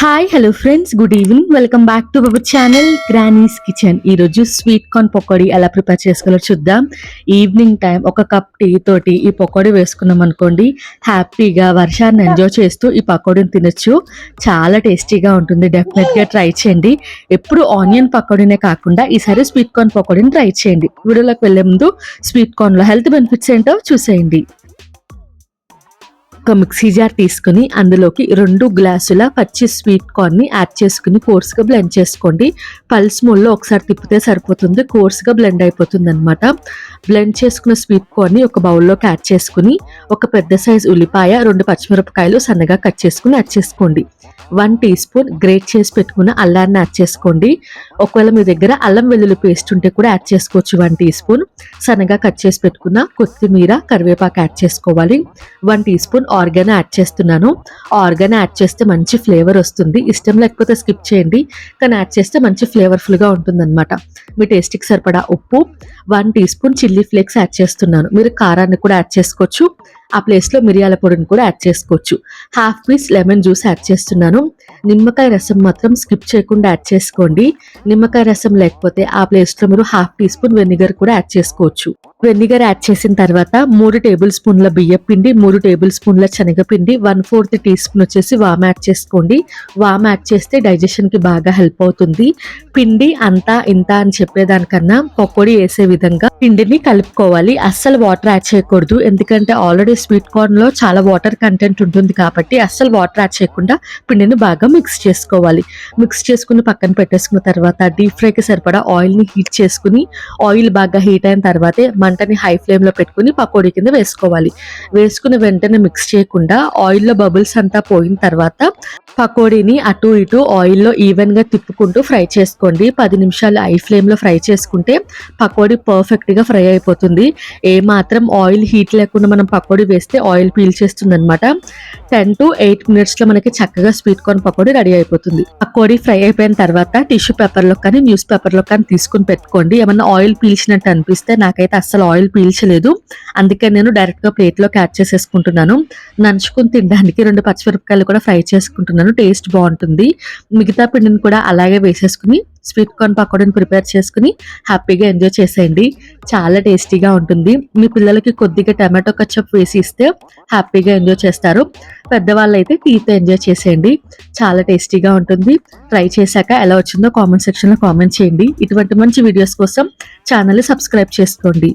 Hi hello friends good evening welcome back to our channel granny's kitchen ఈరోజు sweet corn pakodi ఎలా prepare చేసుకోవాలో చూద్దాం. Evening time ఒక cup tea తోటి ఈ పకోడీ వేసుకున్నాం అనుకోండి. హ్యాపీగా వర్షాన్ని ఎంజాయ్ చేస్తూ ఈ పకోడీని తినొచ్చు. చాలా టేస్టీగా ఉంటుంది. డెఫినెట్గా ట్రై చేయండి. ఎప్పుడు ఆనియన్ పకోడీనే కాకుండా ఈసారి స్వీట్ కార్న్ పకోడీని ట్రై చేయండి. వీడియోలోకి వెళ్ళే ముందు స్వీట్ కార్న్లో హెల్త్ బెనిఫిట్స్ ఏంటో చూసేయండి. ఒక మిక్సీ జార్ తీసుకుని అందులోకి రెండు గ్లాసుల పచ్చి స్వీట్ కార్న్ని యాడ్ చేసుకుని కోర్స్గా బ్లెండ్ చేసుకోండి. పల్స్ మూల్లో ఒకసారి తిప్పితే సరిపోతుంది. కోర్స్గా బ్లెండ్ అయిపోతుంది అనమాట బ్లెండ్ చేసుకున్న స్వీట్ కార్న్ని ఒక బౌల్లోకి యాడ్ చేసుకుని ఒక పెద్ద సైజ్ ఉల్లిపాయ రెండు పచ్చిమిరపకాయలు సన్నగా కట్ చేసుకుని యాడ్ చేసుకోండి. వన్ టీ స్పూన్ గ్రేట్ చేసి పెట్టుకున్న అల్లాన్ని యాడ్ చేసుకోండి. ఒకవేళ మీ దగ్గర అల్లం వెల్లుల్లి పేస్ట్ ఉంటే కూడా యాడ్ చేసుకోవచ్చు వన్ టీ స్పూన్. సన్నగా కట్ చేసి పెట్టుకున్న కొత్తిమీర కరివేపాకు యాడ్ చేసుకోవాలి. One teaspoon oregano add చేస్తున్నాను. ఆర్గాన్ యాడ్ చేస్తే మంచి ఫ్లేవర్ వస్తుంది. ఇష్టం లేకపోతే స్కిప్ చేయండి. కానీ యాడ్ చేస్తే మంచి ఫ్లేవర్ఫుల్గా ఉంటుందన్నమాట. మీ టేస్ట్కి సరిపడా ఉప్పు one teaspoon chilli flakes add చేస్తున్నాను. మీరు కారాన్ని కూడా యాడ్ చేసుకోవచ్చు. ఆ ప్లేస్లో మిరియాల పొడిని కూడా యాడ్ చేసుకోవచ్చు. Half piece lemon juice add చేస్తున్నాను. నిమ్మకాయ రసం మాత్రం స్కిప్ చేయకుండా యాడ్ చేసుకోండి. నిమ్మకాయ రసం లేకపోతే ఆ ప్లేస్లో మీరు హాఫ్ టీ స్పూన్ వెనిగర్ కూడా యాడ్ చేసుకోవచ్చు. వెనిగర్ యాడ్ చేసిన తర్వాత మూడు టేబుల్ స్పూన్ల బియ్యం పిండి మూడు టేబుల్ స్పూన్ల శనగపిండి వన్ ఫోర్త్ టీ స్పూన్ వచ్చేసి వామ్ యాడ్ చేసుకోండి. వామ్ యాడ్ చేస్తే డైజెషన్కి బాగా హెల్ప్ అవుతుంది. పిండి అంతా ఇంత అని చెప్పేదానికన్నా పకోడీ వేసే విధంగా పిండిని కలుపుకోవాలి. అస్సలు వాటర్ యాడ్ చేయకూడదు. ఎందుకంటే ఆల్రెడీ స్వీట్ కార్న్లో చాలా వాటర్ కంటెంట్ ఉంటుంది కాబట్టి అస్సలు వాటర్ యాడ్ చేయకుండా పిండిని బాగా మిక్స్ చేసుకోవాలి. మిక్స్ చేసుకుని పక్కన పెట్టేసుకున్న తర్వాత డీప్ ఫ్రైకి సరిపడా ఆయిల్ని హీట్ చేసుకుని ఆయిల్ బాగా హీట్ అయిన తర్వాతే మంటని హై ఫ్లేమ్లో పెట్టుకుని పకోడీ కింద వేసుకోవాలి. వేసుకున్న వెంటనే మిక్స్ చేయకుండా ఆయిల్లో బబుల్స్ అంతా పోయిన తర్వాత పకోడీని అటు ఇటు ఆయిల్లో ఈవెన్గా తిప్పుకుంటూ ఫ్రై చేసుకోండి. పది నిమిషాలు హై ఫ్లేమ్లో ఫ్రై చేసుకుంటే పకోడీ పర్ఫెక్ట్గా ఫ్రై అయిపోతుంది. ఏ మాత్రం ఆయిల్ హీట్ లేకుండా మనం పకోడీ వేస్తే ఆయిల్ పీల్చేస్తుంది అనమాట టెన్ టు ఎయిట్ మినిట్స్లో మనకి చక్కగా స్వీట్ కార్న్ పకోడీ రెడీ అయిపోతుంది. పకోడీ ఫ్రై అయిపోయిన తర్వాత టిష్యూ పేపర్లో కానీ న్యూస్ పేపర్లో కానీ తీసుకుని పెట్టుకోండి. ఏమన్నా ఆయిల్ పీల్చినట్టు అనిపిస్తే నాకైతే అస్సలు ఆయిల్ పీల్చలేదు. అందుకే నేను డైరెక్ట్గా ప్లేట్లో చేసేసుకుంటున్నాను. నంచుకుని తినడానికి రెండు పచ్చిమిరపకాయలు కూడా ఫ్రై చేసుకుంటున్నాను. టేస్ట్ బాగుంటుంది. మిగతా పిండిని కూడా అలాగే వేసేసుకుని స్వీట్ కార్న్ పకోడీని ప్రిపేర్ చేసుకుని హ్యాపీగా ఎంజాయ్ చేసేయండి. చాలా టేస్టీగా ఉంటుంది. మీ పిల్లలకి కొద్దిగా టమాటో కచ్చప్ వేసి ఇస్తే హ్యాపీగా ఎంజాయ్ చేస్తారు. పెద్దవాళ్ళు అయితే టీతో ఎంజాయ్ చేసేయండి. చాలా టేస్టీగా ఉంటుంది. ట్రై చేశాక ఎలా వచ్చిందో కామెంట్ సెక్షన్లో కామెంట్ చేయండి. ఇటువంటి మంచి వీడియోస్ కోసం ఛానల్ని సబ్స్క్రైబ్ చేసుకోండి.